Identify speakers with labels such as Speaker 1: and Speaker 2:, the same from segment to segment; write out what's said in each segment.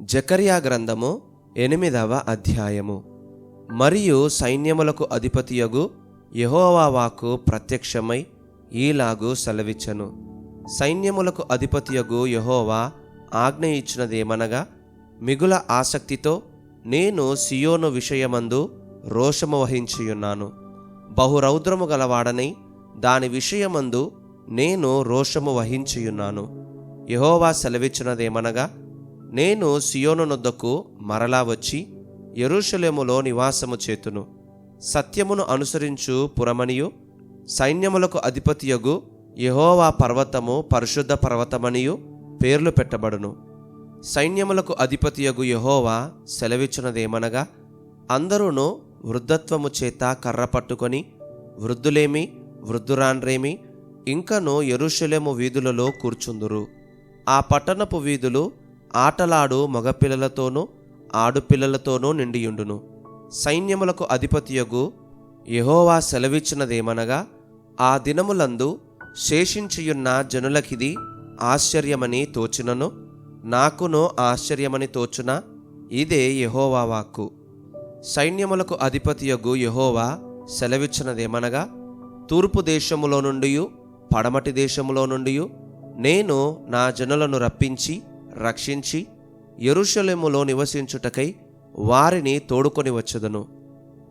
Speaker 1: జకర్యా గ్రంథము ఎనిమిదవ అధ్యాయము. మరియు సైన్యములకు అధిపతియగు యహోవాకు ప్రత్యక్షమై ఈలాగు సెలవిచ్చెను. సైన్యములకు అధిపతియగు యహోవా ఆజ్ఞ ఇచ్చినదేమనగా మిగుల ఆసక్తితో నేను సియోను విషయమందు రోషము వహించియున్నాను. బహురౌద్రము గలవాడనై దాని విషయమందు నేను రోషము వహించియున్నాను. యహోవా సెలవిచ్చినదేమనగా నేను సియోనునొద్దకు మరలా వచ్చి ఎరుషలేములో నివాసము చేతును. సత్యమును అనుసరించు పురమనియు సైన్యములకు అధిపతియగు యహోవా పర్వతము పరిశుద్ధ పర్వతమనియు పేర్లు పెట్టబడును. సైన్యములకు అధిపతియగు యహోవా సెలవిచ్చినదేమనగా అందరూను వృద్ధత్వము చేత కర్ర పట్టుకొని వృద్ధులేమి వృద్ధురాన్రేమి ఇంకను యెరూషలేము వీధులలో కూర్చుందురు. ఆ పట్టణపు వీధులు ఆటలాడు మగపిల్లలతోనూ ఆడుపిల్లలతోనూ నిండియుండును. సైన్యములకు అధిపతియగు యహోవా సెలవిచ్చినదేమనగా ఆ దినములందు శేషించియున్న జనులకిది ఆశ్చర్యమని తోచునను నాకును ఆశ్చర్యమని తోచున? ఇదే యహోవా వాక్కు. సైన్యములకు అధిపతియగు యహోవా సెలవిచ్చినదేమనగా తూర్పు దేశములో నుండి పడమటి దేశములో నుండి నేను నా జనులను రప్పించి రక్షించి ఎరుషలేములో నివసించుటకై వారిని తోడుకొని వచ్చదను.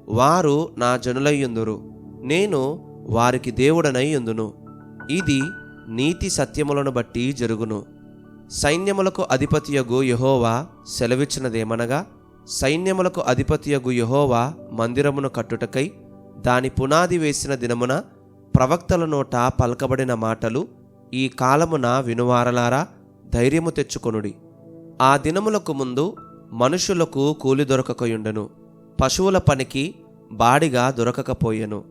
Speaker 1: వారు నా జనులయ్యుందురు నేను వారికి దేవుడనై ఇది నీతి సత్యములను బట్టి జరుగును. సైన్యములకు అధిపతియగు యహోవా సెలవిచ్చినదేమనగా సైన్యములకు అధిపతియగు యహోవా మందిరమును కట్టుటకై దాని పునాది వేసిన దినమున ప్రవక్తల నోట పలకబడిన మాటలు ఈ కాలమున వినువారలారా? ధైర్యము తెచ్చుకొనుడి. ఆ దినములకు ముందు మనుషులకు కూలి దొరకకయుండెను. పశువుల పనికి బాడిగా దొరకకపోయెను.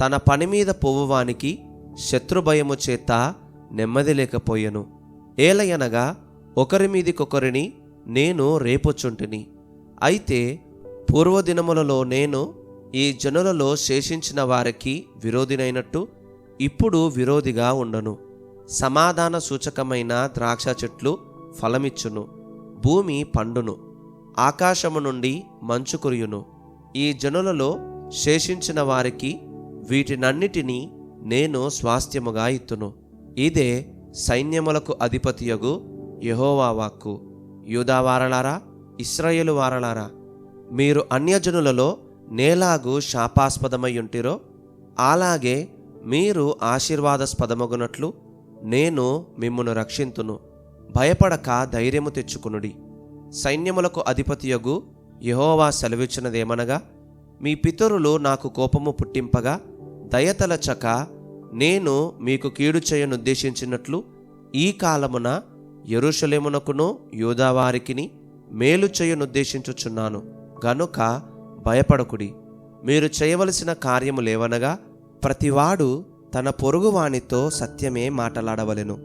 Speaker 1: తన పని మీద పోవువానికి శత్రుభయము చేత నెమ్మది లేకపోయెను. ఏలయనగా ఒకరి మీదికొకరిని నేను రేపొచ్చుంటిని అయితే పూర్వదినములలో నేను ఈ జనులలో శేషించిన వారికి విరోధినైనట్టు ఇప్పుడు విరోధిగా ఉండను. సమాధాన సూచకమైన ద్రాక్ష చెట్లు ఫలమిచ్చును భూమి పండును ఆకాశము నుండి మంచు కురియును. ఈ జనులలో శేషించిన వారికి వీటినన్నిటినీ నేను స్వాస్థ్యముగా ఇత్తును. ఇదే సైన్యములకు అధిపతియగు యెహోవా వాక్కు. యూదావారలారా ఇస్రాయేలు వారలారా మీరు అన్యజనులలో నేలాగు శాపాస్పదమయ్యుంటిరో అలాగే మీరు ఆశీర్వాదస్పదమగునట్లు నేను మిమ్మును రక్షింతును. భయపడక ధైర్యము తెచ్చుకునుడి. సైన్యములకు అధిపతియగు యహోవా సెలవిచ్చినదేమనగా మీ పితరులు నాకు కోపము పుట్టింపగా దయతలచక నేను మీకు కీడు చేయనుద్దేశించినట్లు ఈ కాలమున ఎరుషలేమునకును యూదావారికిని మేలు చేయనుద్దేశించుచున్నాను. గనుక భయపడకుడి. మీరు చేయవలసిన కార్యము లేవనగా ప్రతివాడు తన పొరుగువానితో సత్యమే మాటలాడవలెను.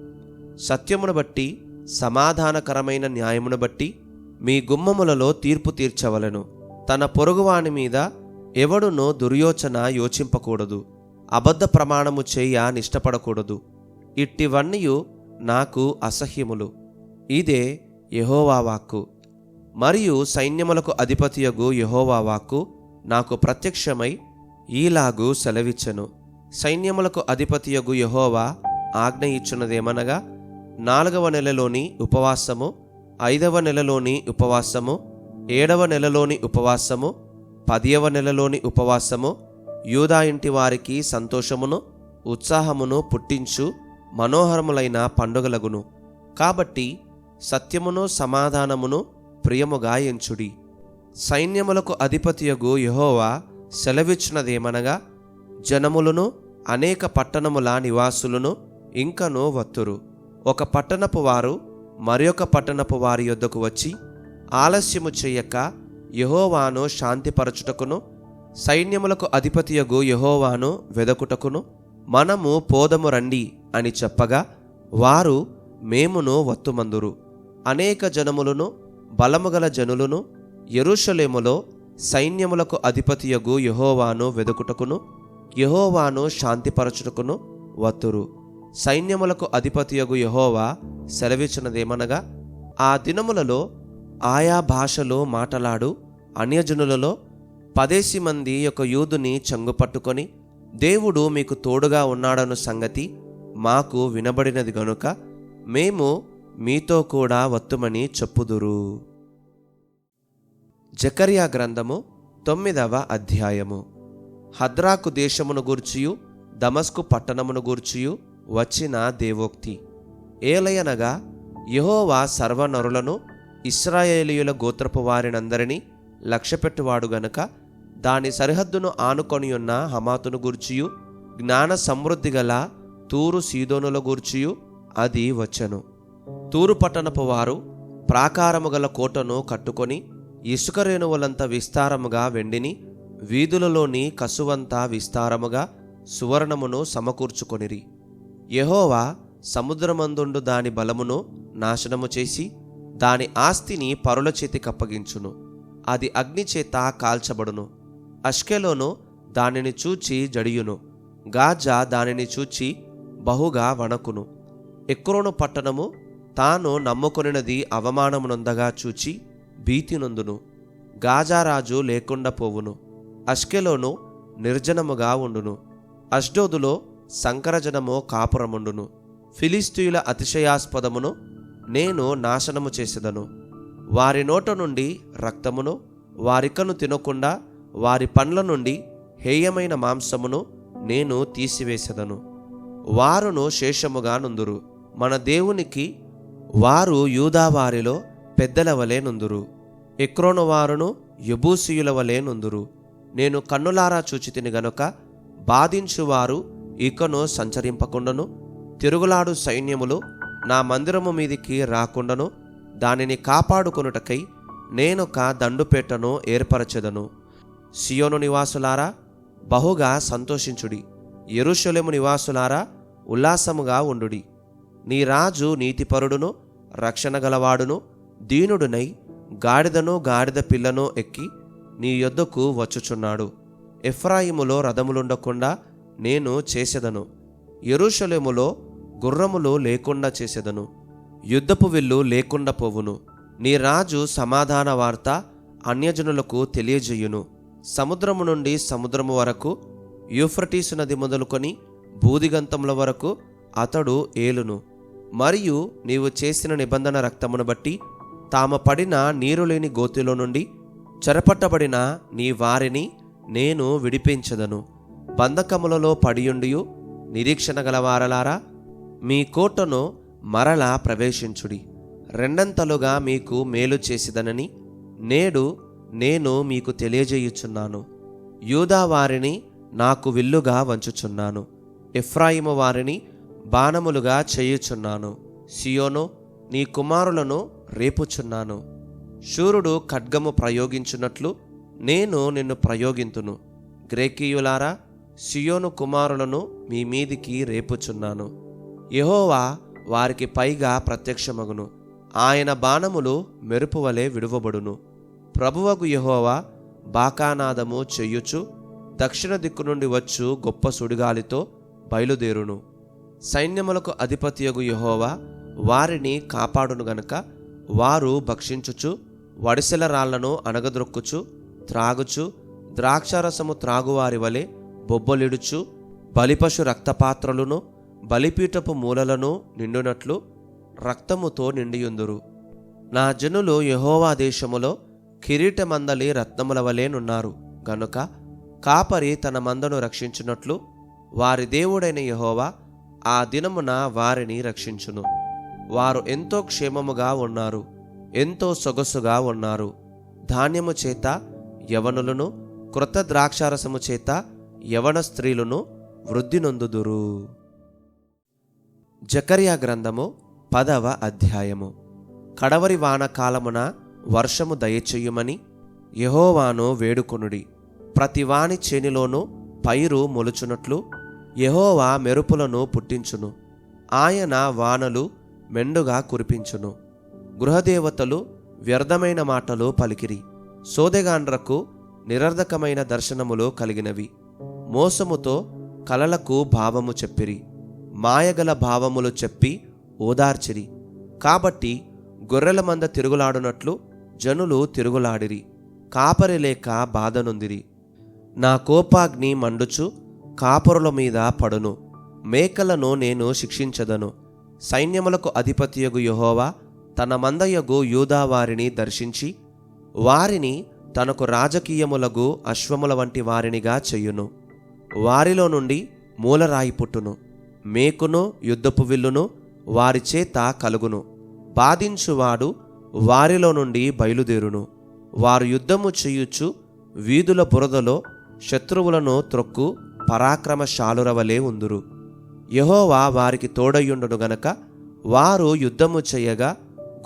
Speaker 1: సత్యమును బట్టి సమాధానకరమైన న్యాయమును బట్టి మీ గుమ్మములలో తీర్పు తీర్చవలెను. తన పొరుగువాని మీద ఎవడునో దుర్యోచన యోచింపకూడదు. అబద్ధ ప్రమాణము చేయ నిష్టపడకూడదు. ఇట్టివన్నీయు నాకు అసహ్యములు. ఇదే యెహోవా వాక్కు. మరియు సైన్యములకు అధిపతియగు యెహోవా వాక్కు నాకు ప్రత్యక్షమై ఈలాగు సెలవిచ్చెను. సైన్యములకు అధిపతియగు యహోవా ఆజ్ఞ ఇచ్చున్నదేమనగా నాలుగవ నెలలోని ఉపవాసము ఐదవ నెలలోని ఉపవాసము ఏడవ నెలలోని ఉపవాసము పదియవ నెలలోని ఉపవాసము యూదా ఇంటి వారికి సంతోషమును ఉత్సాహమును పుట్టించు మనోహరములైన పండుగలగును. కాబట్టి సత్యమును సమాధానమును ప్రియముగా ఎంచుడి. సైన్యములకు అధిపతియగు యహోవా సెలవిచ్చినదేమనగా జనములను అనేక పట్టణముల నివాసులను ఇంకను వత్తురు ఒక పట్టణపు వారు మరొక పట్టణపు వారి యొద్దకు వచ్చి ఆలస్యము చెయ్యక యహోవాను శాంతిపరచుటకును సైన్యములకు అధిపతియగు యహోవాను వెదకుటకును మనము పోదము రండి అని చెప్పగా వారు మేమును వత్తుమందురు. అనేక జనములను బలముగల జనులను ఎరుషలేములో సైన్యములకు అధిపతియగు యహోవాను వెదుకుటకును యహోవాను శాంతిపరచుటకును వత్తురు. సైన్యములకు అధిపతియగు యహోవా సెలవిచ్చినదేమనగా ఆ దినములలో ఆయా భాషలో మాటలాడు అన్యజనులలో పదేసి మంది ఒక యూదుని చంగు పట్టుకొని దేవుడు మీకు తోడుగా ఉన్నాడన్న సంగతి మాకు వినబడినది గనుక మేము మీతో కూడా వత్తుమని చెప్పుదురు. జకర్యా గ్రంథము తొమ్మిదవ అధ్యాయము. హద్రాకు దేశమును గూర్చియు దమస్కు పట్టణమును గూర్చియు వచ్చిన దేవోక్తి. ఏలయనగా యహోవా సర్వనరులను ఇస్రాయేలీయుల గోత్రపు వారినందరినీ లక్ష్యపెట్టువాడు గనుక దాని సరిహద్దును ఆనుకొని ఉన్న హమాతును గూర్చియు జ్ఞాన సమృద్ధి గల తూరు సీదోనుల గూర్చియు అది వచ్చెను. తూరు పట్టణపు వారు ప్రాకారము గల కోటను కట్టుకొని ఇసుక రేణువులంత విస్తారముగా వెండిని వీధులలోని కసువంతా విస్తారముగా సువర్ణమును సమకూర్చుకొనిరి. యహోవా సముద్రమందుండు దాని బలమును నాశనము చేసి దాని ఆస్తిని పరుల చేతికప్పగించును అది అగ్నిచేత కాల్చబడును. అష్కెలోను దానిని చూచి జడియును. గాజా దానిని చూచి బహుగా వణకును. ఎక్రోను పట్టణము తాను నమ్ముకొనినది అవమానమునొందగా చూచి భీతినొందును. గాజారాజు లేకుండా పోవును. అష్కెలోను నిర్జనముగా ఉండును. అష్డోదులో సంకరజనము కాపురముండును. ఫిలిస్తీయుల అతిశయాస్పదమును నేను నాశనము చేసేదను. వారి నోట నుండి రక్తమును వారికను తినకుండా వారి పండ్ల నుండి హేయమైన మాంసమును నేను తీసివేసెదను. వారును శేషముగా నుందురు. మన దేవునికి వారు యూదావారిలో పెద్దల వలె నుందురు. ఎక్రోను వారును యబూసియుల వలె నుందురు. నేను కన్నులారా చూచితిని గనుక బాధించువారు ఇకను సంచరింపకుండను తిరుగులాడు సైన్యములు నా మందిరము మీదికి రాకుండను దానిని కాపాడుకొనుటకై నేనొక దండుపేటను ఏర్పరచెదను. సియోను నివాసులారా బహుగా సంతోషించుడి. యెరూషలేము నివాసులారా ఉల్లాసముగా ఉండుడి. నీ రాజు నీతిపరుడును రక్షణ గలవాడును దీనుడునై గాడిదను గాడిద పిల్లను ఎక్కి నీ యొద్దకు వచ్చుచున్నాడు. ఎఫ్రాయిములో రథములుండకుండా నేను చేసెదను. ఎరుషలేములో గుర్రములు లేకుండా చేసెదను. యుద్ధపు విల్లు లేకుండా పోవును. నీ రాజు సమాధాన వార్త అన్యజనులకు తెలియజేయును. సముద్రము నుండి సముద్రము వరకు యూఫ్రటీసు నది మొదలుకొని బూదిగంతముల వరకు అతడు ఏలును. మరియు నీవు చేసిన నిబంధన రక్తమును బట్టి తాము పడిన నీరు లేని గోతిలో నుండి చెరపట్టబడిన నీ వారిని నేను విడిపించదను. బంధకములలో పడియుండియు నిరీక్షణ గలవారలారా మీ కోటను మరలా ప్రవేశించుడి. రెండంతలుగా మీకు మేలు చేసిదనని నేడు నేను మీకు తెలియజేయుచున్నాను. యూదా వారిని నాకు విల్లుగా వంచుచున్నాను. ఎఫ్రాయిము వారిని బాణములుగా చేయుచున్నాను. సియోను నీ కుమారులను రేపుచున్నాను. శూరుడు ఖడ్గము ప్రయోగించున్నట్లు నేను నిన్ను ప్రయోగింతును. గ్రేకీయులారా సియోను కుమారులను మీ మీదికి రేపుచున్నాను. యహోవా వారికి పైగా ప్రత్యక్షమగును. ఆయన బాణములు మెరుపు వలె విడువబడును. ప్రభువగు యహోవా బాకానాదము చెయ్యుచు దక్షిణ దిక్కు నుండి వచ్చు గొప్ప సుడిగాలితో బయలుదేరును. సైన్యములకు అధిపతియగు యహోవా వారిని కాపాడును గనుక వారు భక్షించుచు వడిసెల రాళ్ళను అనగద్రొక్కుచు త్రాగుచు ద్రాక్షారసము త్రాగువారి వలె బొబ్బలిడుచు బలిపశు రక్తపాత్రలను బలిపీఠపు మూలలను నిండునట్లు రక్తముతో నిండియుందురు. నా జనులు యహోవా దేశములో కిరీటమందలి రత్నముల వలెనున్నారు గనుక కాపరి తన మందను రక్షించినట్లు వారి దేవుడైన యహోవా ఆ దినమున వారిని రక్షించును. వారు ఎంతో క్షేమముగా ఉన్నారు. ఎంతో సొగసుగా ఉన్నారు. ధాన్యము చేత యవనులను క్రొత్త ద్రాక్షారసము చేత యవన స్త్రీలను వృద్ధి నొందుదురు. జకర్యా గ్రంథము పదవ అధ్యాయము. కడవరి వానకాలమున వర్షము దయచేయుమని యహోవాను వేడుకొనుడి. ప్రతి వాని చేనిలోనూ పైరు మొలుచునట్లు యహోవా మెరుపులను పుట్టించును. ఆయన వానలు మెండుగా కురిపించును. గృహదేవతలు వ్యర్థమైన మాటలు పలికిరి. సోదెగాండ్రకు నిరర్ధకమైన దర్శనములు కలిగినవి. మోసముతో కలలకు భావము చెప్పిరి. మాయగల భావములు చెప్పి ఓదార్చిరి. కాబట్టి గొర్రెల మంద తిరుగులాడునట్లు జనులు తిరుగులాడిరి. కాపరి లేక బాధనొందిరి. నా కోపాగ్ని మండుచు కాపురుల మీద పడును. మేకలను నేను శిక్షించదను. సైన్యములకు అధిపతియగు యహోవా తన మందయ్యగు యూదా వారిని దర్శించి వారిని తనకు రాజకీయములగు అశ్వముల వంటి వారినిగా చెయ్యును వారిలో నుండి మూలరాయి పుట్టును. మేకును యుద్ధపు విల్లును వారి చేత కలుగును. బాధించువాడు వారిలో నుండి బయలుదేరును. వారు యుద్ధము చేయుచు వీధుల బురదలో శత్రువులను త్రొక్కు పరాక్రమశాలురవలే ఉందురు. యహోవా వారికి తోడయ్యుండును గనక వారు యుద్ధము చేయగా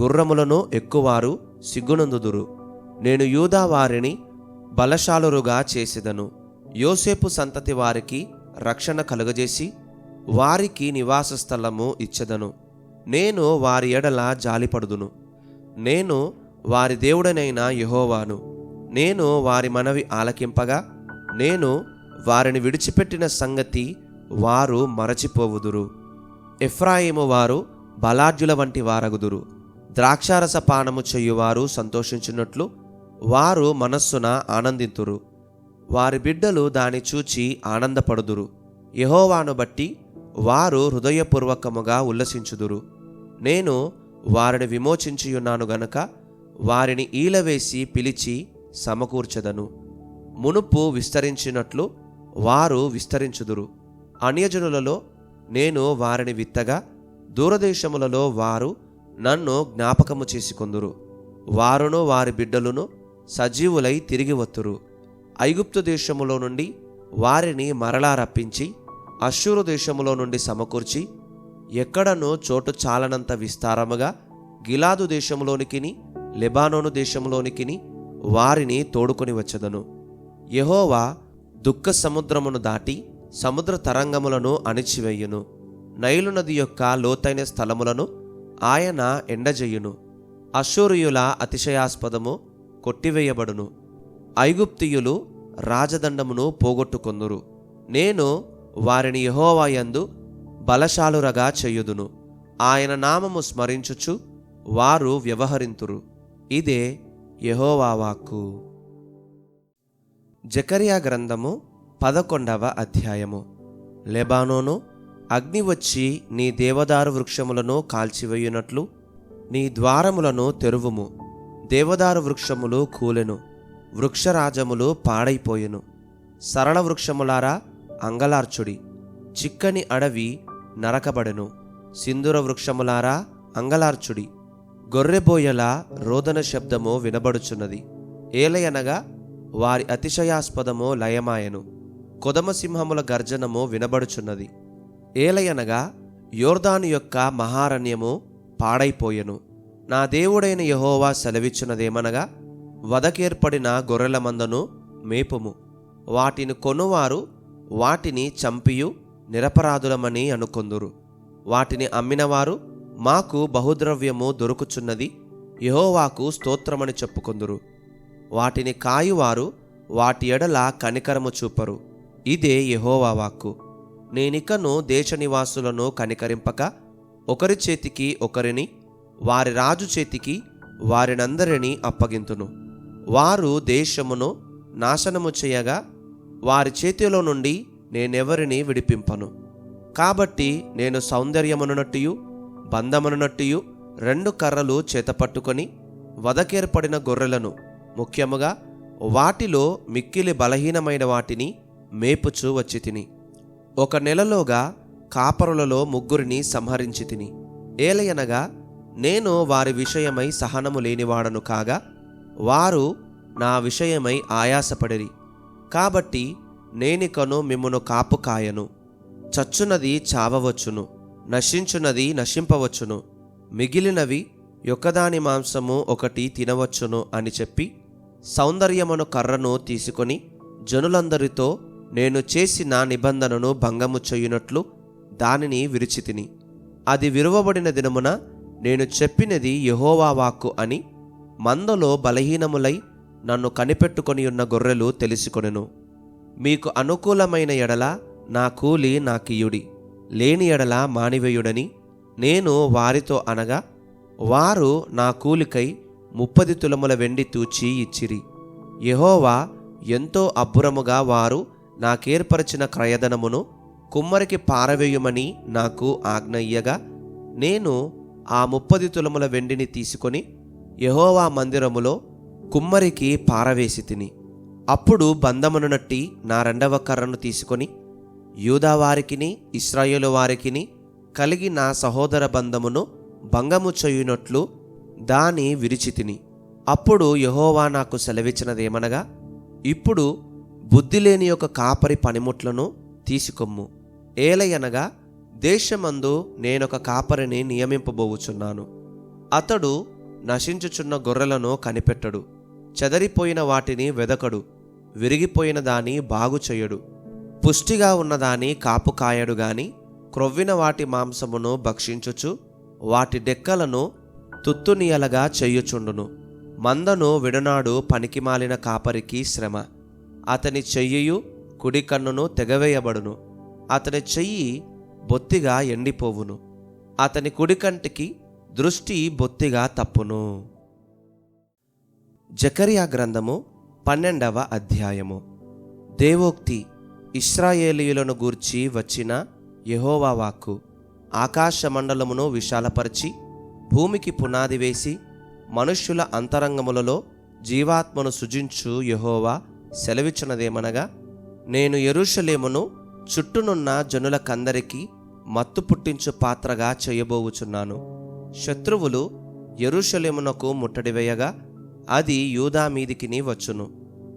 Speaker 1: గుర్రములను ఎక్కువారు సిగ్గునందుదురు. నేను యూదా వారిని బలశాలురుగా చేసేదను. యోసేపు సంతతి వారికి రక్షణ కలుగజేసి వారికి నివాస స్థలము ఇచ్చదను. నేను వారి ఎడల జాలిపడుదును. నేను వారి దేవుడనైన యెహోవాను. నేను వారి మనవి ఆలకింపగా నేను వారిని విడిచిపెట్టిన సంగతి వారు మరచిపోవుదురు. ఎఫ్రాయిము వారు బలాఢ్యుల వంటి వారగుదురు. ద్రాక్షారస పానము చేయువారు సంతోషించినట్లు వారు మనస్సున ఆనందింతురు. వారి బిడ్డలు దాని చూచి ఆనందపడుదురు. యహోవాను బట్టి వారు హృదయపూర్వకముగా ఉల్లసించుదురు. నేను వారిని విమోచించియున్నాను గనక వారిని ఈలవేసి పిలిచి సమకూర్చదను. మునుపు విస్తరించినట్లు వారు విస్తరించుదురు. అన్యజనులలో నేను వారిని విత్తగా దూరదేశములలో వారు నన్ను జ్ఞాపకము చేసుకొందురు. వారును వారి బిడ్డలను సజీవులై తిరిగి వత్తురు. ఐగుప్తు దేశములో నుండి వారిని మరలా రప్పించి అశ్షూరు దేశములో నుండి సమకూర్చి ఎక్కడనూ చోటు చాలనంత విస్తారముగా గిలాదు దేశములోనికిని లెబానోను దేశంలోనికిని వారిని తోడుకొని వచ్చదను. యహోవా దుఃఖ సముద్రమును దాటి సముద్ర తరంగములను అణిచివేయును. నైలు నది యొక్క లోతైన స్థలములను ఆయన ఎండజెయ్యును. అశూరియుల అతిశయాస్పదము కొట్టివేయబడును. ఐగుప్తియులు రాజదండమును పోగొట్టుకొందురు. నేను వారిని యహోవాయందు బలశాలురగా చెయ్యుదును ఆయన నామము స్మరించుచు వారు వ్యవహరింతురు. ఇదే యహోవావాక్కు జకరియా గ్రంథము పదకొండవ అధ్యాయము. లెబానోను అగ్ని వచ్చి నీ దేవదారు వృక్షములను కాల్చివేయునట్లు నీ ద్వారములను తెరువుము. దేవదారు వృక్షములు కూలెను వృక్షరాజములు పాడైపోయెను. సరళ వృక్షములారా అంగలార్చుడి. చిక్కని అడవి నరకబడెను. సింధుర వృక్షములారా అంగలార్చుడి. గొర్రెబోయల రోదన శబ్దము వినబడుచున్నది. ఏలయనగా వారి అతిశయాస్పదము లయమాయెను. కొదమసింహముల గర్జనము వినబడుచున్నది. ఏలయనగా యోర్దాను యొక్క మహారణ్యము పాడైపోయెను. నా దేవుడైన యహోవా సెలవిచ్చినదేమనగా వదకేర్పడిన గొర్రెల మందను మేపుము. వాటిని కొనువారు వాటిని చంపియు నిరపరాధులమని అనుకొందురు. వాటిని అమ్మినవారు మాకు బహుద్రవ్యము దొరుకుచున్నది యహోవాకు స్తోత్రమని చెప్పుకొందురు. వాటిని కాయువారు వాటి ఎడల కనికరము చూపరు. ఇదే యహోవా వాక్కు. నేనికను దేశ నివాసులను కనికరింపక ఒకరి చేతికి ఒకరిని వారి రాజు చేతికి వారినందరినీ అప్పగింతును. వారు దేశమును నాశనము చేయగా వారి చేతిలో నుండి నేనెవరిని విడిపింపను. కాబట్టి నేను సౌందర్యమునున్నట్టియు బంధమునున్నట్టియు రెండు కర్రలు చేతపట్టుకొని వదకేర్పడిన గొర్రెలను ముఖ్యముగా వాటిలో మిక్కిలి బలహీనమైన వాటిని మేపుచూ వచ్చి తిని. ఒక నెలలోగా కాపరులలో ముగ్గురిని సంహరించి తిని ఏలయనగా నేను వారి విషయమై సహనము లేనివాడను కాగా వారు నా విషయమై ఆయాసపడిరి. కాబట్టి నేనికను మిమ్మును కాపు కాయను. చచ్చునది చావవచ్చును నశించునది నశింపవచ్చును. మిగిలినవి యొక్కదాని మాంసము ఒకటి తినవచ్చును అని చెప్పి సౌందర్యమును కర్రను తీసుకొని జనులందరితో నేను చేసిన నిబంధనను భంగము చేయునట్లు దానిని విరిచితిని. అది విరువబడిన దినమున నేను చెప్పినది యహోవా వాక్కు అని మందలో బలహీనములై నన్ను కనిపెట్టుకొని ఉన్న గొర్రెలు తెలుసుకొనెను. మీకు అనుకూలమైన ఎడల నా కూలి నాకియుడి లేని ఎడల మానివేయుడని నేను వారితో అనగా వారు నా కూలికై ముప్పది తులముల వెండి తూచి ఇచ్చిరి. యహోవా ఎంతో అబ్బురముగా వారు నాకేర్పరచిన క్రయధనమును కుమ్మరికి పారవేయమని నాకు ఆజ్ఞయ్యగా నేను ఆ ముప్పది తులముల వెండిని తీసుకొని యహోవా మందిరములో కుమ్మరికి పారవేసి తిని అప్పుడు బంధమును నట్టి నా రెండవ కర్రను తీసుకొని యూదావారికిని ఇస్రాయేలు వారికిని కలిగి నా సహోదర బంధమును భంగము చేయునట్లు దాని విరిచితిని అప్పుడు యహోవా నాకు సెలవిచ్చినదేమనగా ఇప్పుడు బుద్ధి లేని యొక్క కాపరి పనిముట్లను తీసుకొమ్ము. ఏలయనగా దేశమందు నేనొక కాపరిని నియమింపబోవుచున్నాను. అతడు నశించుచున్న గొర్రెలను కనిపెట్టడు. చెదరిపోయిన వాటిని వెదకడు. విరిగిపోయిన దాని బాగుచేయడు పుష్టిగా ఉన్నదాని కాపు కాయడు గాని క్రొవ్విన వాటి మాంసమును భక్షించుచు వాటి డెక్కలను తుత్తునియలగా చెయ్యుచుండును మందను విడనాడు పనికిమాలిన కాపరికి శ్రమ. అతని చెయ్యియు కుడి కన్నును తెగవేయబడును. అతని చెయ్యి బొత్తిగా ఎండిపోవును. అతని కుడి కంటికి దృష్టి బొత్తిగా తప్పును. జకరియా గ్రంథము పన్నెండవ అధ్యాయము. దేవోక్తి ఇస్రాయేలీయులను గూర్చి వచ్చిన యహోవా వాక్కు ఆకాశ మండలమును విశాలపరిచి భూమికి పునాది వేసి మనుష్యుల అంతరంగములలో జీవాత్మను సృజించు యహోవా సెలవిచ్చినదేమనగా నేను ఎరుషలేమును చుట్టూనున్న జనులకందరికీ మత్తు పుట్టించు పాత్రగా చేయబోవుచున్నాను. శత్రువులు ఎరుషలేమునకు ముట్టడివేయగా అది యూదా మీదికిని వచ్చును.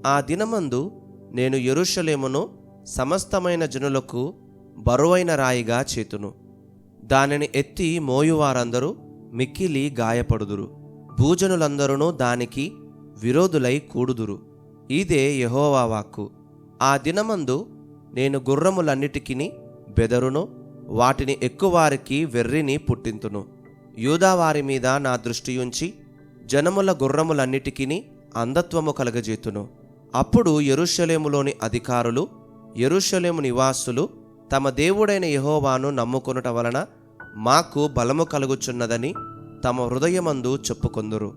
Speaker 1: ఆ దినమందు నేను ఎరుషలేమును సమస్తమైన జనులకు బరువైన రాయిగా చేతును. దానిని ఎత్తి మోయువారందరూ మిక్కిలి గాయపడుదురు. భూజనులందరూ దానికి విరోధులై కూడుదురు. ఇదే యహోవా వాక్కు. ఆ దినమందు నేను గుర్రములన్నిటికిని బెదరును వాటిని ఎక్కువారికి వెర్రిని పుట్టింతును. యూదావారి మీద నా దృష్టి ఉంచి జనముల గుర్రములన్నిటికిని అంధత్వము కలగజేతును. అప్పుడు ఎరుషలేములోని అధికారులు ఎరుషలేము నివాసులు తమ దేవుడైన యహోవాను నమ్ముకొనుట వలన మాకు బలము కలుగుచున్నదని తమ హృదయమందు చెప్పుకొందురు.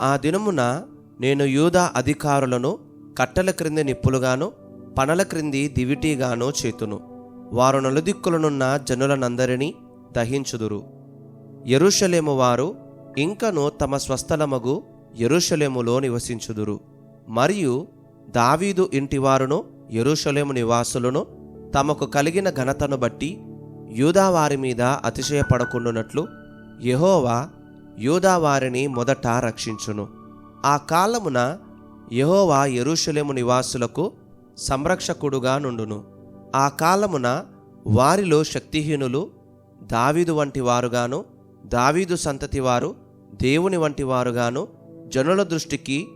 Speaker 1: ఆ దినమున నేను యూదా అధికారులను కట్టెల క్రింది నిప్పులుగాను పనల క్రింది దివిటీగాను చేతును. వారు నలుదిక్కులనున్న జనులనందరినీ దహించుదురు. ఎరుషలేము వారు ఇంకను తమ స్వస్థలమగు ఎరుషలేములో నివసించుదురు. మరియు దావీదు ఇంటివారును ఎరుషలేము నివాసులను తమకు కలిగిన ఘనతను బట్టి యూదా వారి మీద అతిశయపడకుండునట్లు యెహోవా యూదా వారిని మొదట రక్షించును. ఆ కాలమున యహోవా ఎరుషలేము నివాసులకు సంరక్షకుడుగా నుండును. ఆ కాలమున వారిలో శక్తిహీనులు దావీదు వంటి వారుగాను దావీదు సంతతి వారు దేవుని వంటి వారుగాను జనుల దృష్టికి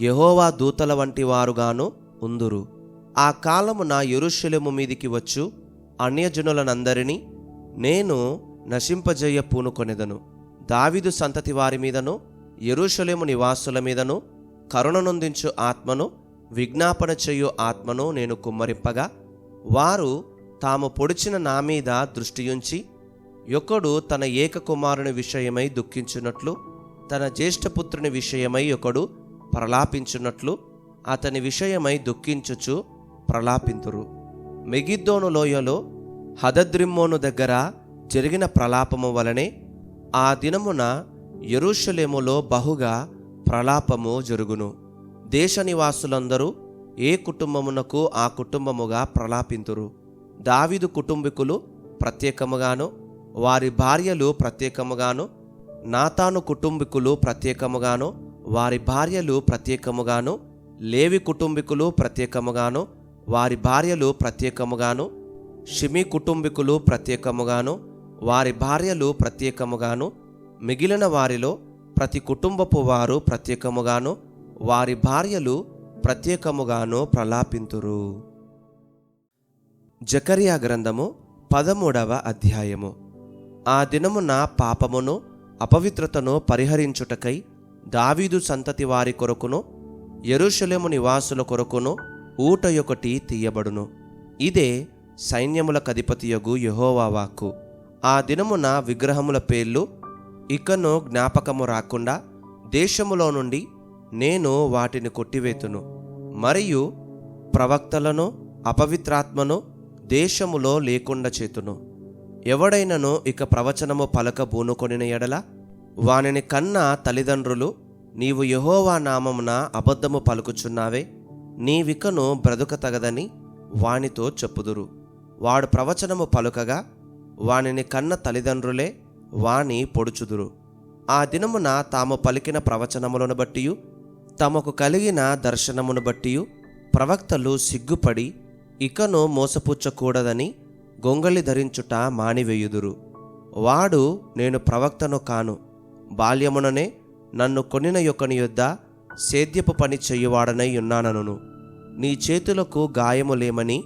Speaker 1: యహోవా దూతల వంటి వారుగాను ఉందురు. ఆ కాలమున ఎరుషలేము మీదికి వచ్చు అన్యజనులనందరినీ నేను నశింపజేయ పూనుకొనెదను. దావీదు సంతతి వారి మీదను ఎరుషలేము నివాసుల మీదను కరుణనొందించు ఆత్మను విజ్ఞాపన చేయు ఆత్మను నేను కుమ్మరింపగా వారు తాము పొడిచిన నా మీద దృష్టియుంచి ఒకడు తన ఏక కుమారుని విషయమై దుఃఖించున్నట్లు తన జ్యేష్ఠపుత్రుని విషయమై ఒకడు ప్రలాపించున్నట్లు అతని విషయమై దుఃఖించుచు ప్రలాపింతురు. మెగిద్దోను లోయలో హదద్రిమ్మోను దగ్గర జరిగిన ప్రలాపము వలనే ఆ దినమున ఎరుషలేములో బహుగా ప్రలాపము జరుగును. దేశ నివాసులందరూ ఏ కుటుంబమునకు ఆ కుటుంబముగా ప్రలాపింతురు? దావీదు కుటుంబీకులు ప్రత్యేకముగాను వారి భార్యలు ప్రత్యేకముగాను నాతాను కుటుంబీకులు ప్రత్యేకముగాను వారి భార్యలు ప్రత్యేకముగాను లేవి కుటుంబీకులు ప్రత్యేకముగాను వారి భార్యలు ప్రత్యేకముగాను షిమి కుటుంబీకులు ప్రత్యేకముగాను వారి భార్యలు ప్రత్యేకముగాను మిగిలిన వారిలో ప్రతి కుటుంబపు వారు ప్రత్యేకముగాను వారి భార్యలు ప్రత్యేకముగాను ప్రలాపింతురు. జకరియా గ్రంథము పదమూడవ అధ్యాయము. ఆ దినమున పాపమును అపవిత్రతను పరిహరించుటకై దావీదు సంతతి వారి కొరకును ఎరుషలేము నివాసుల కొరకును ఊట యొక్కటి తీయబడును. ఇదే సైన్యముల కధిపతియగు యెహోవా వాక్కు. ఆ దినమున విగ్రహముల పేర్లు ఇకను జ్ఞాపకము రాకుండా దేశములో నుండి నేను వాటిని కొట్టివేతును. మరియు ప్రవక్తలను అపవిత్రాత్మను దేశములో లేకుండా చేతును. ఎవడైనను ఇక ప్రవచనము పలక బూనుకొనిన ఎడల వానిని కన్న తల్లిదండ్రులు నీవు యహోవా నామమున అబద్ధము పలుకుచున్నావే నీవికను బ్రతుక తగదని వానితో చెప్పుదురు. వాడు ప్రవచనము పలుకగా వానిని కన్న తల్లిదండ్రులే వాణి పొడుచుదురు. ఆ దినమున తాము పలికిన ప్రవచనములను బట్టియు తమకు కలిగిన దర్శనమును బట్టియు ప్రవక్తలు సిగ్గుపడి ఇకను మోసపుచ్చకూడదని గొంగళి ధరించుట మానివేయుదురు. వాడు నేను ప్రవక్తను కాను బాల్యముననే నన్ను కొనిన యొక్కని యొద్ద సేద్యపు పని చెయ్యువాడనై ఉన్నానను నీ చేతులకు గాయము లేమని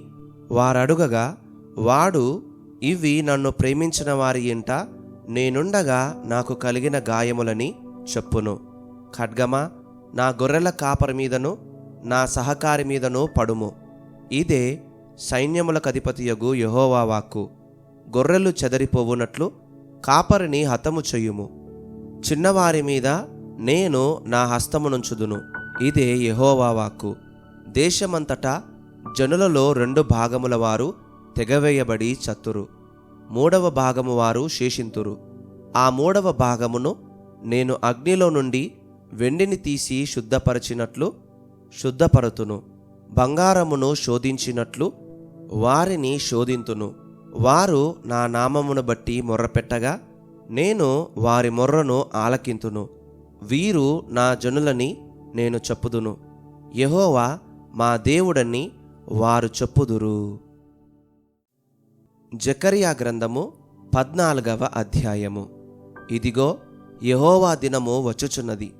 Speaker 1: వారడుగగా వాడు ఇవి నన్ను ప్రేమించిన వారి ఇంట నేనుండగా నాకు కలిగిన గాయములని చెప్పును. ఖడ్గమా నా గొర్రెల కాపరి మీదను నా సహకారి మీదను పడుము. ఇదే సైన్యములకధిపతియగు యహోవా వాక్కు. గొర్రెలు చెదరిపోవునట్లు కాపరిని హతము చెయ్యుము చిన్నవారి మీద నేను నా హస్తమునుంచుదును. ఇదే యహోవా వాక్కు. దేశమంతటా జనులలో రెండు భాగముల వారు తెగవేయబడి చత్తురు. మూడవ భాగము వారు శేషింతురు. ఆ మూడవ భాగమును నేను అగ్నిలో నుండి వెండిని తీసి శుద్ధపరచినట్లు శుద్ధపరుతును. బంగారమును శోధించినట్లు వారిని శోధింతును. వారు నా నామమును బట్టి మొర్రపెట్టగా నేను వారి మొర్రను ఆలకింతును. వీరు నా జనులని నేను చెప్పుదును. యహోవా మా దేవుడని వారు చెప్పుదురు. జకరియా గ్రంథము పద్నాలుగవ అధ్యాయము. ఇదిగో యహోవా దినము వచ్చుచున్నది.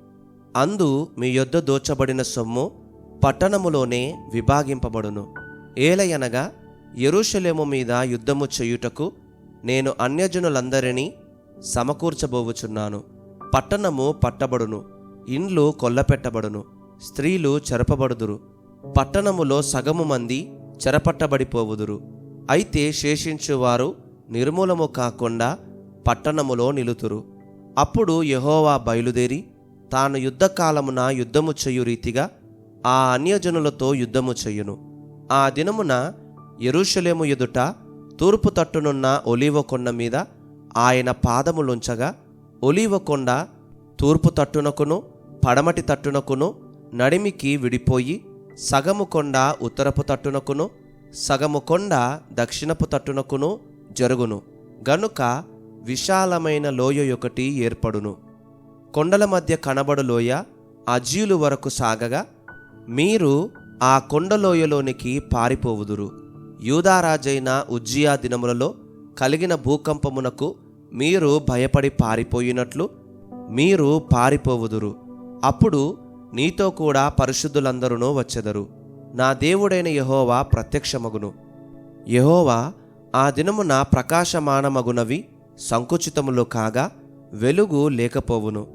Speaker 1: అందు మీ యొద్ద దోచబడిన సొమ్ము పట్టణములోనే విభాగింపబడును. ఏలయనగా ఎరుషలేము మీద యుద్ధము చేయుటకు నేను అన్యజనులందరినీ సమకూర్చబోవుచున్నాను. పట్టణము పట్టబడును ఇండ్లు కొల్లపెట్టబడును స్త్రీలు చెరపబడుదురు. పట్టణములో సగము మంది చెరపట్టబడిపోవుదురు. అయితే శేషించువారు నిర్మూలము కాకుండా పట్టణములో నిలుతురు. అప్పుడు యహోవా బయలుదేరి తాను యుద్ధకాలమున యుద్ధము చేయు రీతిగా ఆ అన్యజనులతో యుద్ధము చెయ్యును ఆ దినమున ఎరుషలేము ఎదుట తూర్పు తట్టునున్న ఒలీవ కొండ మీద ఆయన పాదములుంచగా ఒలీవ కొండ తూర్పు తట్టునకును పడమటి తట్టునకును నడిమికి విడిపోయి సగము కొండ ఉత్తరపు తట్టునకును సగము కొండ దక్షిణపు తట్టునకును జరుగును గనుక విశాలమైన లోయ ఒకటి ఏర్పడును. కొండల మధ్య కనబడు లోయ అజీలు వరకు సాగగా మీరు ఆ కొండలోయలోనికి పారిపోవుదురు. యూదారాజైన ఉజ్జియా దినములలో కలిగిన భూకంపమునకు మీరు భయపడి పారిపోయినట్లు మీరు పారిపోవుదురు. అప్పుడు నీతో కూడా పరిశుద్ధులందరూ వచ్చెదరు. నా దేవుడైన యహోవా ప్రత్యక్షమగును. యహోవా ఆ దినమున ప్రకాశమానమగునవి సంకుచితములు కాగా వెలుగు లేకపోవును.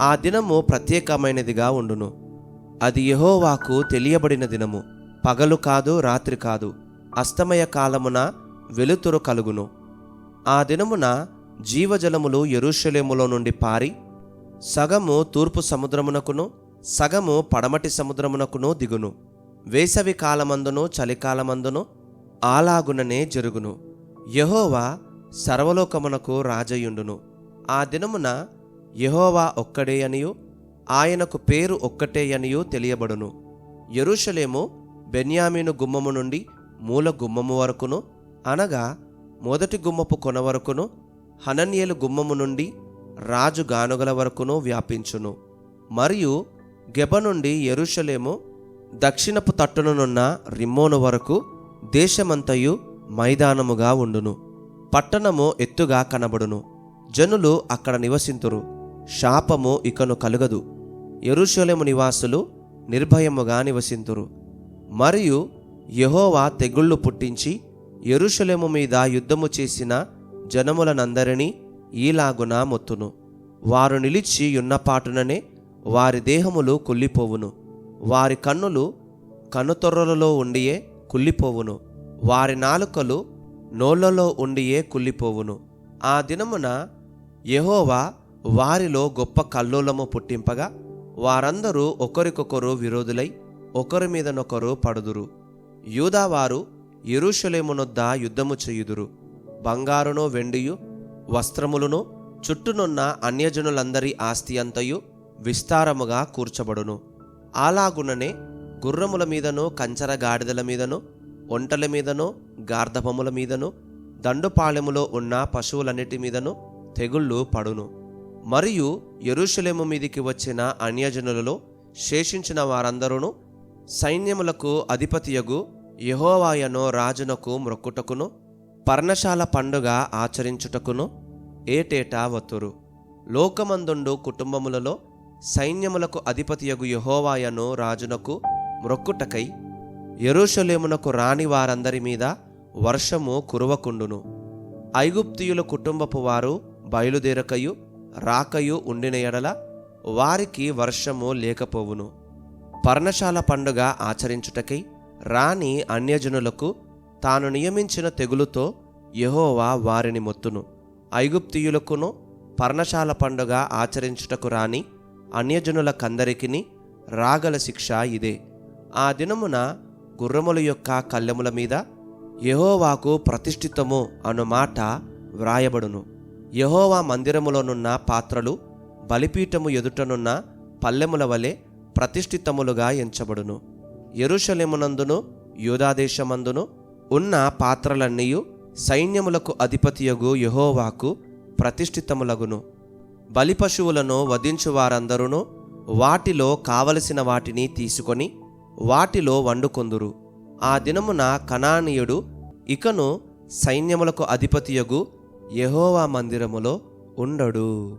Speaker 1: ఆ దినము ప్రత్యేకమైనదిగా ఉండును. అది యహోవాకు తెలియబడిన దినము. పగలు కాదు రాత్రి కాదు. అస్తమయ కాలమున వెలుతురు కలుగును. ఆ దినమున జీవజలములు ఎరుషలేములో నుండి పారి సగము తూర్పు సముద్రమునకును సగము పడమటి సముద్రమునకును దిగును. వేసవి కాలమందునో చలికాలమందును ఆలాగుననే జరుగును. యహోవా సర్వలోకమునకు రాజయుండును. ఆ దినమున యహోవా ఒక్కడే అనియు ఆయనకు పేరు ఒక్కటే అనియు తెలియబడును. ఎరుషలేము బెన్యామీను గుమ్మము నుండి మూల గుమ్మము వరకును అనగా మొదటి గుమ్మపు కొన వరకును హనన్యేలు గుమ్మము నుండి రాజు గానుగల వరకును వ్యాపించును. మరియు గెబ నుండి ఎరుషలేము దక్షిణపు తట్టుననున్న రిమ్మోను వరకు దేశమంతయు మైదానముగా ఉండును. పట్టణము ఎత్తుగా కనబడును. జనులు అక్కడ నివసింతురు. శాపము ఇకను కలుగదు. ఎరుషలేము నివాసులు నిర్భయముగా నివసింతురు. మరియు యహోవా తెగుళ్ళు పుట్టించి ఎరుషలేము మీద యుద్ధము చేసిన జనములనందరినీ ఈలాగున మొత్తును. వారు నిలిచి ఉన్నపాటుననే వారి దేహములు కుళ్ళిపోవును వారి కన్నులు కనుతొర్రలలో ఉండియే కుళ్ళిపోవును. వారి నాలుకలు నోళ్ళలో ఉండియే కుళ్ళిపోవును. ఆ దినమున యహోవా వారిలో గొప్ప కల్లోలము పుట్టింపగా వారందరూ ఒకరికొకరు విరోధులై ఒకరి మీదనొకరు పడుదురు. యూదావారు యెరూషలేమునొద్ద యుద్ధము చేయుదురు. బంగారును వెండియు వస్త్రములను చుట్టూనున్న అన్యజనులందరి ఆస్తి అంతయు విస్తారముగా కూర్చబడును. అలాగుననే గుర్రముల మీదను కంచర గాడిదల మీదను ఒంటల మీదను గార్ధపముల మీదను దండుపాళెములో ఉన్న పశువులన్నిటి మీదను తెగుళ్ళు పడును. మరియు యెరూషలేము మీదికి వచ్చిన అన్యజనులలో శేషించిన వారందరూ సైన్యములకు అధిపతియగు యహోవాయనో రాజునకు మ్రొక్కుటకును పర్ణశాల పండుగ ఆచరించుటకును ఏటేటా వత్తురు. లోకమందుండు కుటుంబములలో సైన్యములకు అధిపతియగు యహోవాయను రాజునకు మ్రొక్కుటకై యెరూషలేమునకు రాని వారందరి మీద వర్షము కురవకుండును. ఐగుప్తియుల కుటుంబపు వారు బయలుదేరకయు రాకయు ఉండిన ఎడల వారికి వర్షము లేకపోవును. పర్ణశాల పండుగ ఆచరించుటకై రాణి అన్యజనులకు తాను నియమించిన తెగులుతో యహోవా వారిని మొత్తును. ఐగుప్తియులకును పర్ణశాల పండుగ ఆచరించుటకు రాని అన్యజనులకందరికిని రాగల శిక్ష ఇదే. ఆ దినమున గుర్రముల యొక్క కళ్ళెముల మీద యహోవాకు ప్రతిష్ఠితము అను మాట వ్రాయబడును. యహోవా మందిరములోనున్న పాత్రలు బలిపీఠము ఎదుటనున్న పల్లెముల వలె ప్రతిష్ఠితములుగా ఎంచబడును. యెరూషలేమునందును యూదాదేశమందును ఉన్న పాత్రలన్నీయు సైన్యములకు అధిపతియగు యహోవాకు ప్రతిష్ఠితములగును. బలిపశువులను వధించు వారందరూ వాటిలో కావలసిన వాటిని తీసుకొని వాటిలో వండుకొందురు. ఆ దినమున కనానీయుడు ఇకను సైన్యములకు అధిపతియగు యెహోవా మందిరములో ఉండడు.